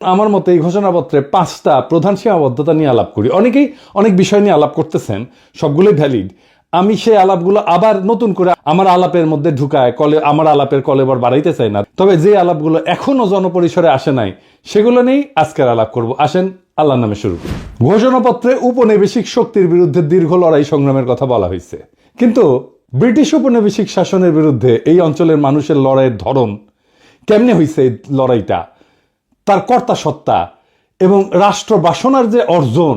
আমার মতে এই ঘোষণাপত্রে পাঁচটা প্রধান সীমাবদ্ধতা নিয়ে আলাপ করি। অনেকেই অনেক বিষয় নিয়ে আলাপ করতেছেন, সবগুলোই ভ্যালিড আমি সেই আলাপগুলো আবার নতুন করে আমার আলাপের মধ্যে ঢুকায়, কলে আমার আলাপের কলেবর বাড়াইতে চাই না। তবে যে আলাপগুলো এখনও জনপরিসরে আসে নাই, সেগুলো নিয়েই আজকের আলাপ করব। আসেন আল্লাহর নামে শুরু করি। ঘোষণাপত্রে উপনিবেশিক শক্তির বিরুদ্ধে দীর্ঘ লড়াই সংগ্রামের কথা বলা হয়েছে। কিন্তু ব্রিটিশ উপনিবেশিক শাসনের বিরুদ্ধে এই অঞ্চলের মানুষের লড়াইয়ের ধরন কেমনে হয়েছে এই লড়াইটা? তার কর্তা সত্তা এবং রাষ্ট্র বাসনার যে অর্জন,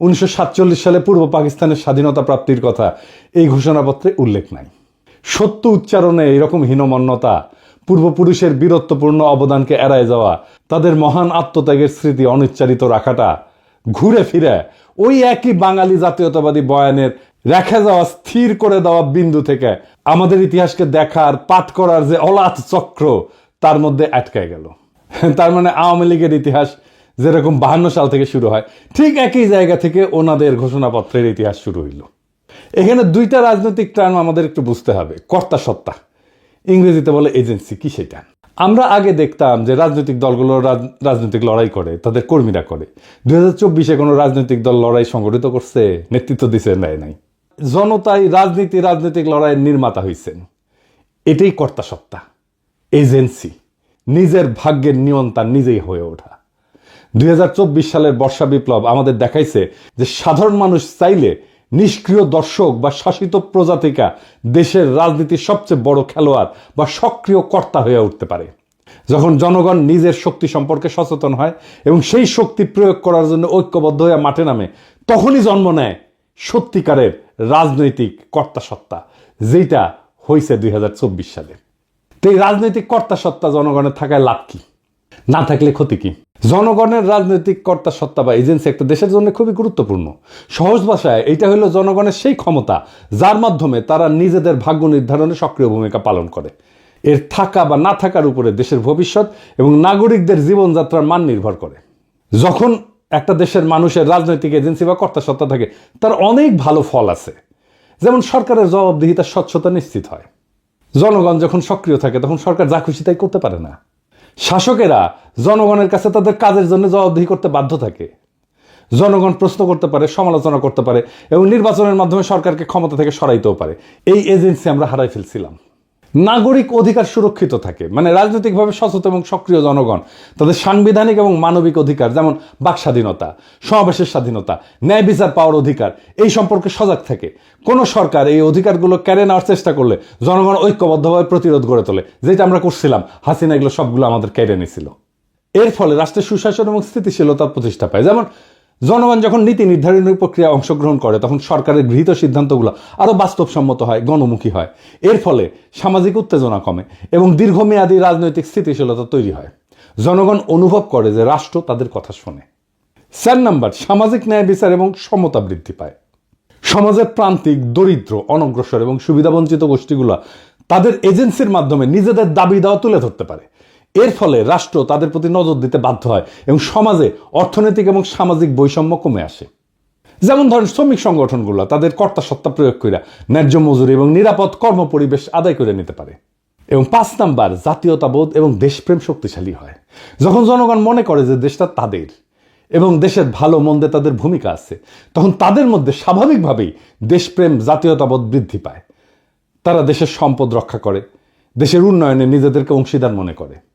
উনিশশো সাতচল্লিশ সালে পূর্ব পাকিস্তানের স্বাধীনতা প্রাপ্তির কথা এই ঘোষণাপত্রে উল্লেখ নাই। সত্য উচ্চারণে এরকম হীনমন্যতা, পূর্বপুরুষের বীরত্বপূর্ণ অবদানকে এড়ায় যাওয়া, তাদের মহান আত্মত্যাগের স্মৃতি অনিচ্চারিত রাখাটা, ঘুরে ফিরে ওই একই বাঙালি জাতীয়তাবাদী বয়ানের রেখে যাওয়া, স্থির করে দেওয়া বিন্দু থেকে আমাদের ইতিহাসকে দেখার পাঠ করার যে অলাথ চক্র, তার মধ্যে আটকায় গেল। তার মানে আওয়ামী লীগের ইতিহাস যেরকম বাহান্ন সাল থেকে শুরু হয়, ঠিক একই জায়গা থেকে ওনাদের ঘোষণাপত্রের ইতিহাস শুরু হইল। এখানে দুইটা রাজনৈতিক টার্ম আমাদের একটু বুঝতে হবে। কর্তা সত্তা। ইংরেজিতে বলে এজেন্সি, কি সেটা? আমরা আগে দেখতাম যে রাজনৈতিক দলগুলো রাজনৈতিক লড়াই করে, তাদের কর্মীরা করে। দুই হাজার চব্বিশে কোনো রাজনৈতিক দল লড়াই সংগঠিত করছে? নেতৃত্ব দিছে নেয় নাই। জনতাই রাজনীতি, রাজনৈতিক লড়াইয়ের নির্মাতা হয়েছেন এটাই কর্তা সত্তা। এজেন্সি। নিজের ভাগ্যের নিয়ন্তা নিজেই হয়ে ওঠা। দুই হাজার চব্বিশ সালের বর্ষা বিপ্লব আমাদের দেখাইছে যে সাধারণ মানুষ চাইলে নিষ্ক্রিয় দর্শক বা শাসিত প্রজাতিকা দেশের রাজনীতির সবচেয়ে বড় খেলোয়াড় বা সক্রিয় কর্তা হয়ে উঠতে পারে। যখন জনগণ নিজের শক্তি সম্পর্কে সচেতন হয় এবং সেই শক্তি প্রয়োগ করার জন্য ঐক্যবদ্ধ হয়ে মাঠে নামে, তখনই জন্ম নেয় সত্যিকারের রাজনৈতিক কর্তা সত্তা যেটা হয়েছে দুই হাজার চব্বিশ সালে। তো এই রাজনৈতিক কর্তা সত্তা জনগণের থাকায় লাভ কি? না থাকলে ক্ষতি কি? জনগণের রাজনৈতিক কর্তা সত্তা বা এজেন্সি একটা দেশের জন্য খুবই গুরুত্বপূর্ণ। সহজ ভাষায় এটা হলো জনগণের সেই ক্ষমতা যার মাধ্যমে তারা নিজেদের ভাগ্য নির্ধারণে সক্রিয় ভূমিকা পালন করে। এর থাকা বা না থাকার উপরে দেশের ভবিষ্যৎ এবং নাগরিকদের জীবনযাত্রার মান নির্ভর করে। যখন একটা দেশের মানুষের রাজনৈতিক এজেন্সি বা কর্তা সত্তা থাকে, তার অনেক ভালো ফল আছে। যেমন সরকারের জবাবদিহিতার স্বচ্ছতা নিশ্চিত হয়। জনগণ যখন সক্রিয় থাকে, তখন সরকার যা খুশি তাই করতে পারে না। শাসকেরা জনগণের কাছে তাদের কাজের জন্য জবাবদিহি করতে বাধ্য থাকে। জনগণ প্রশ্ন করতে পারে, সমালোচনা করতে পারে এবং নির্বাচনের মাধ্যমে সরকারকে ক্ষমতা থেকে সরাইতেও পারে। এই এজেন্সি আমরা হারাই ফেলছিলাম। নাগরিক অধিকার সুরক্ষিত থাকে। মানে রাজনৈতিকভাবে সচেতন এবং সক্রিয় জনগণ, তাদের সাংবিধানিক এবং মানবিক অধিকার, যেমন বাক স্বাধীনতা, সমাবেশের স্বাধীনতা, ন্যায় বিচার, পাওয়ার অধিকার, এই সম্পর্কে সজাগ থাকে। কোনো সরকার এই অধিকারগুলো কেড়ে নেওয়ার চেষ্টা করলে জনগণ ঐক্যবদ্ধভাবে প্রতিরোধ গড়ে তোলে, যেটা আমরা করছিলাম। হাসিনা এগুলো সবগুলো আমাদের কেড়ে নিয়েছিল এর ফলে রাষ্ট্রের সুশাসন এবং স্থিতিশীলতা প্রতিষ্ঠা পায়। যেমন জনগণ যখন নীতি নির্ধারণী প্রক্রিয়া অংশগ্রহণ করে, তখন সরকারের গৃহীত সিদ্ধান্তগুলো আরও বাস্তবসম্মত হয়, গণমুখী হয়। এর ফলে সামাজিক উত্তেজনা কমে এবং দীর্ঘমেয়াদী রাজনৈতিক স্থিতিশীলতা তৈরি হয়। জনগণ অনুভব করে যে রাষ্ট্র তাদের কথা শোনে। চার নাম্বার, সামাজিক ন্যায় বিচার এবং সমতা বৃদ্ধি পায়। সমাজের প্রান্তিক, দরিদ্র, অনগ্রসর এবং সুবিধাবঞ্চিত গোষ্ঠীগুলো তাদের এজেন্সির মাধ্যমে নিজেদের দাবি দেওয়া তুলে ধরতে পারে। এর ফলে রাষ্ট্র তাদের প্রতি নজর দিতে বাধ্য হয় এবং সমাজে অর্থনৈতিক এবং সামাজিক বৈষম্য কমে আসে। যেমন ধরেন শ্রমিক সংগঠনগুলো, তাদের কর্তা সত্তা প্রয়োগ করে ন্যায্য মজুরি এবং নিরাপদ কর্মপরিবেশ আদায় করে নিতে পারে। এবং পাঁচ নাম্বার, জাতীয়তাবোধ এবং দেশপ্রেম শক্তিশালী হয়। যখন জনগণ মনে করে যে দেশটা তাদের এবং দেশের ভালো মন্দে তাদের ভূমিকা আছে, তখন তাদের মধ্যে স্বাভাবিকভাবেই দেশপ্রেম, জাতীয়তাবোধ বৃদ্ধি পায়। তারা দেশের সম্পদ রক্ষা করে, দেশের উন্নয়নে নিজেদেরকে অংশীদার মনে করে।